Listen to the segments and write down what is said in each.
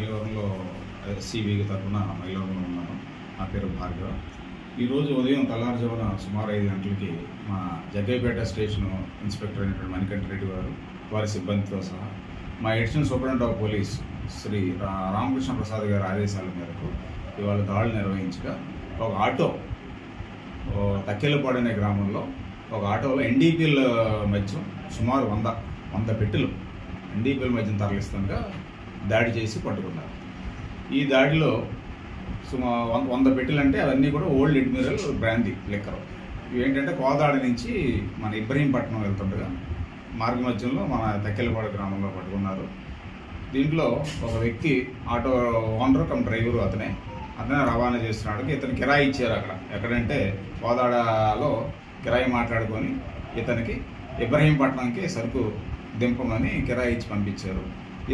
మైలవరంలో సిబికి తరఫున మైలవరంలో ఉన్నాను. నా పేరు భార్గవ. ఈరోజు ఉదయం తెల్లారుజామున సుమారు ఐదు గంటలకి మా జగ్గైపేట స్టేషన్ ఇన్స్పెక్టర్ అయినటువంటి మణికంఠ రెడ్డి గారు వారి సిబ్బందితో సహా మా additional superintendent of police Shri రా- రామకృష్ణ ప్రసాద్ గారి ఆదేశాల మేరకు ఇవాళ దాడులు నిర్వహించగా ఒక ఆటో తక్కెలపాడు అనే గ్రామంలో ఒక ఆటోలో ఎన్డీపీల మధ్య సుమారు వంద వంద పెట్టెలు ఎన్డీపీల మధ్య తరలిస్తుండగా దాడి చేసి పట్టుకున్నారు. ఈ దాడిలో సుమా వంద వంద పెట్టెలు అంటే అవన్నీ కూడా ఓల్డ్ ఎడ్మిరల్ బ్రాందీ లిక్కర్ ఇవి ఏంటంటే కోదాడ నుంచి మన ఇబ్రహీంపట్నం వెళ్తుండగా మార్గ మధ్యంలో మన తక్కెలపాడు గ్రామంలో పట్టుకున్నారు. దీంట్లో ఒక వ్యక్తి ఆటో ఓనర్ కమ్ డ్రైవరు అతనే. అతనే రవాణా చేస్తున్నాడు ఇతను కిరాయి ఇచ్చారు అక్కడ. ఎక్కడంటే కోదాడలో కిరాయి మాట్లాడుకొని ఇతనికి ఇబ్రహీంపట్నంకి సరుకు దింపమని కిరాయి ఇచ్చి పంపించారు.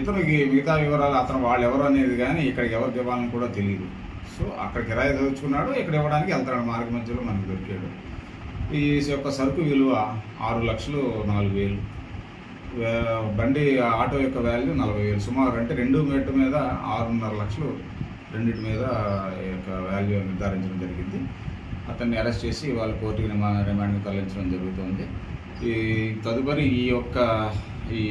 ఇతనికి మిగతా వివరాలు అతను వాళ్ళు ఎవరు అనేది కానీ ఇక్కడికి ఎవరికి ఇవ్వాలని కూడా తెలియదు సో అక్కడ కిరాయి తెచ్చుకున్నాడు ఇక్కడ ఇవ్వడానికి వెళ్తాడు మార్గ మధ్యలో మనకు దొరికాడు. ఈ యొక్క సరుకు విలువ ఆరు లక్షలు నాలుగు వేలు. బండి ఆటో యొక్క వాల్యూ నలభై వేలు. సుమారు అంటే రెండు మీటర్ మీద ఆరున్నర లక్షలు రెండింటి మీద ఈ యొక్క వాల్యూ నిర్ధారించడం జరిగింది. అతన్ని అరెస్ట్ చేసి వాళ్ళ కోర్టుకి రిమాండ్ రిమాండ్కి తరలించడం జరుగుతుంది. ఈ తదుపరి ఈ యొక్క ఈ